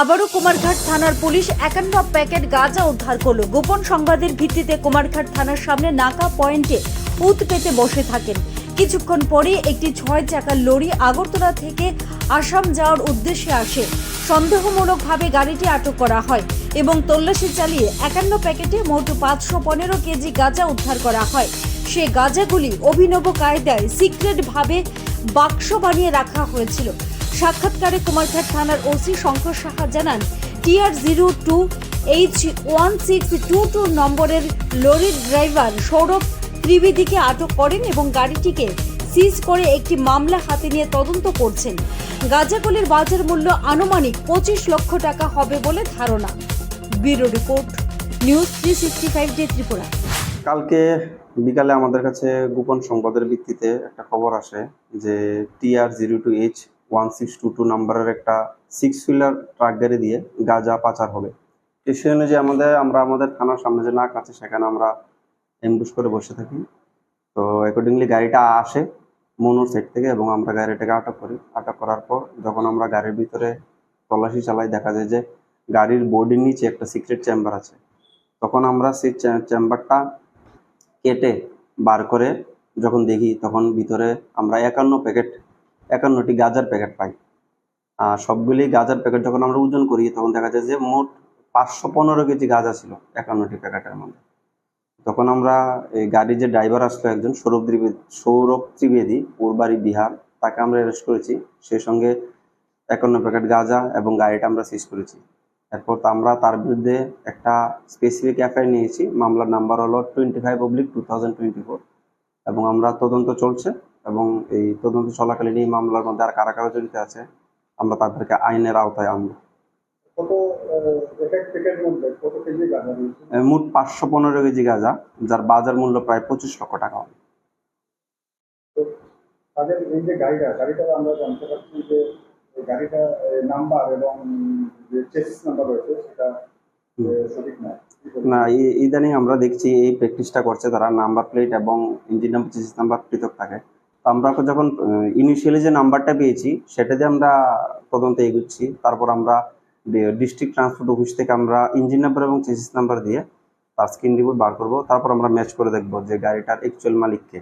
আবারও কুমারঘাট থানার পুলিশ একান্ন প্যাকেট গাঁজা উদ্ধার করল। গোপন সংবাদের ভিত্তিতে কুমারঘাট থানার সামনে নাকা পয়েন্টে উত পেতে বসে থাকেন। কিছুক্ষণ পরে একটি ছয় চাকার লরি আগরতলা থেকে আসাম যাওয়ার উদ্দেশ্যে আসে। সন্দেহমূলকভাবে গাড়িটি আটক করা হয় এবং তল্লাশি চালিয়ে একান্ন প্যাকেটে মোট পাঁচশো পনেরো কেজি গাঁজা উদ্ধার করা হয়। সে গাঁজাগুলি অভিনব কায়দায় সিক্রেটভাবে বাক্স বানিয়ে রাখা হয়েছিল। সাক্ষাৎকারে কুমারঘাট থানার ওসি শঙ্কর সাহা জানান, TR zero two H one six two two নম্বরের লরির ড্রাইভার সৌরভ ত্রিবেদীকে আটক করেন এবং গাড়িটিকে সিজ করে একটি মামলা হাতে নিয়ে তদন্ত করছেন। গাঁজাগুলির বাজার মূল্য আনুমানিক পঁচিশ লক্ষ টাকা হবে বলে ধারণা। Bureau report, news three sixty five day Tripura. কালকে বিকালে আমাদের কাছে গোপন সংবাদের ভিত্তিতে একটা খবর আসে যে TR zero two H one six two two নাম্বারের একটা সিক্স হুইলার ট্রাক গাড়ি দিয়ে গাঁজা পাচার হবে। সেই অনুযায়ী আমাদের, আমরা আমাদের থানার সামনে যে নাক আছে, সেখানে আমরা এমবুশ করে বসে থাকি। তো অ্যাকর্ডিংলি গাড়িটা আসে মনোর সাইড থেকে এবং আমরা গাড়িটাকে আটক করি। আটক করার পর যখন আমরা গাড়ির ভিতরে তল্লাশি চালাই, দেখা যায় যে গাড়ির বডির নিচে একটা সিক্রেট চেম্বার আছে। তখন আমরা সেই চেম্বারটা কেটে বার করে যখন দেখি, তখন ভিতরে আমরা একান্ন প্যাকেট একান্নটি গাজার প্যাকেট পাই। আর সবগুলি গাজার প্যাকেট যখন আমরা ওজন করি, তখন দেখা যায় যে মোট পাঁচশো পনেরো কেজি গাঁজা ছিল একান্নটি প্যাকেটের মধ্যে। তখন আমরা এই গাড়ির যে ড্রাইভার আসলো একজন সৌরভ ত্রিবেদী সৌরভ ত্রিবেদী, ওর বিহার, তাকে আমরা অ্যারেস্ট করেছি। সেই সঙ্গে একান্ন প্যাকেট গাঁজা এবং গাড়িটা আমরা সিজ করেছি। এরপর আমরা তার বিরুদ্ধে একটা স্পেসিফিক এফআইআর নিয়েছি। মামলার নাম্বার হলো twenty five oblique two thousand twenty four এবং আমরা তদন্ত চলছে এবং এই তদন্ত চলাকালীন এই মামলার মধ্যে আর কারা কারা জড়িত আছে আমরা তাদেরকে আইনের আওতায় আনব। মোট পাঁচশো পনেরো কেজি গাঁজা যার বাজার মূল্য প্রায় পঁচিশ লক্ষ টাকা। হবে তাদের এই যে গাড়িটা গাড়িটা আমরা জানতে পারছি যে গাড়িটা নাম্বার এবং যে চেসিস নাম্বার রয়েছে সেটা সঠিক না কি বলব? না ইদানিং আমরা দেখছি এই প্র্যাকটিসটা করছে তারা নাম্বার প্লেট এবং ইঞ্জিন নাম্বার, চেসিস নাম্বার পৃথক থাকে। তো আমরা যখন ইনিশিয়ালি যে নাম্বারটা পেয়েছি, সেটা দিয়ে আমরা তদন্তে এগুচ্ছি। তারপর আমরা ডিস্ট্রিক্ট ট্রান্সপোর্ট অফিস থেকে আমরা ইঞ্জিন নাম্বার এবং চেসিস নাম্বার দিয়ে তার স্ক্রিন রিপোর্ট বার করব। তারপর আমরা ম্যাচ করে দেখব যে গাড়িটার অ্যাকচুয়াল মালিককে।